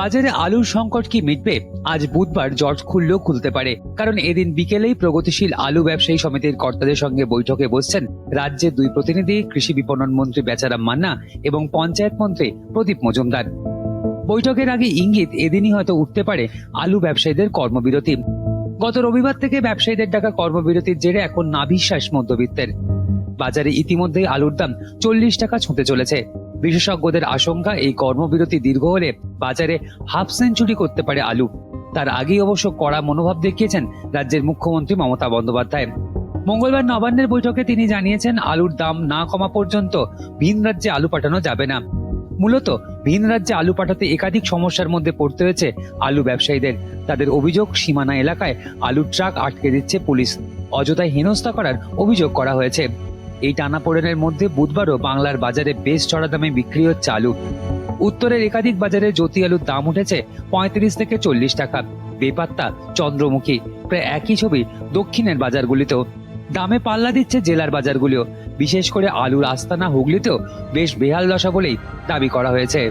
বাজারে আলুর সংকট কি মিটবে? আজ বুধবার জর্জ খুললেও খুলতে পারে। কারণ এদিন বিকেলেই প্রগতিশীল আলু ব্যবসায়ী সমিতির কর্তাদের সঙ্গে বৈঠকে বসছেন রাজ্যের দুই প্রতিনিধি, কৃষি বিপণন মন্ত্রী বেচারাম মান্না এবং পঞ্চায়েত মন্ত্রী প্রদীপ মজুমদার। বৈঠকের আগে ইঙ্গিত এদিনই হয়তো উঠতে পারে আলু ব্যবসায়ীদের কর্মবিরতি। গত রবিবার থেকে ব্যবসায়ীদের ডাকা কর্মবিরতির জেরে এখন নাভিশ্বাস মধ্যবিত্তের। বাজারে ইতিমধ্যেই আলুর দাম চল্লিশ টাকা ছুঁতে চলেছে। বিশেষজ্ঞদের আশঙ্কা, এই কর্মবিরতি দীর্ঘ হলে বাজারে হাফ সেঞ্চুরি করতে পারে আলু। তার আগেই অবশ্য কড়া মনোভাব দেখিয়েছেন রাজ্যের মুখ্যমন্ত্রী মমতা বন্দ্যোপাধ্যায়। মঙ্গলবার নবান্নের বৈঠকে তিনি জানিয়েছেন, আলুর দাম না কমা পর্যন্ত ভিন রাজ্যে আলু পাঠানো যাবে না। মূলত, ভিন রাজ্যে আলু পাঠাতে একাধিক সমস্যার মধ্যে পড়তে হয়েছে আলু ব্যবসায়ীদের। তাদের অভিযোগ, সীমানা এলাকায় আলুর ট্রাক আটকে দিচ্ছে পুলিশ। অযথায় হেনস্থা করার অভিযোগ করা হয়েছে। এই টানাপোড়েনের মধ্যে বুধবারও বাংলার বাজারে বেশ চড়া দামে বিক্রি হচ্ছে আলু উত্তরের একাধিক বাজারে জ্যোতি আলুর দাম উঠেছে পঁয়ত্রিশ থেকে চল্লিশ টাকা। বেপাত্তা চন্দ্রমুখী, প্রায় একই ছবি দক্ষিণের বাজারগুলিতেও। দামে পাল্লা দিচ্ছে জেলার বাজারগুলিও। বিশেষ করে আলুর আস্তানা, হুগলিতেও বেশ বেহাল দশা বলেই দাবি করা হয়েছে।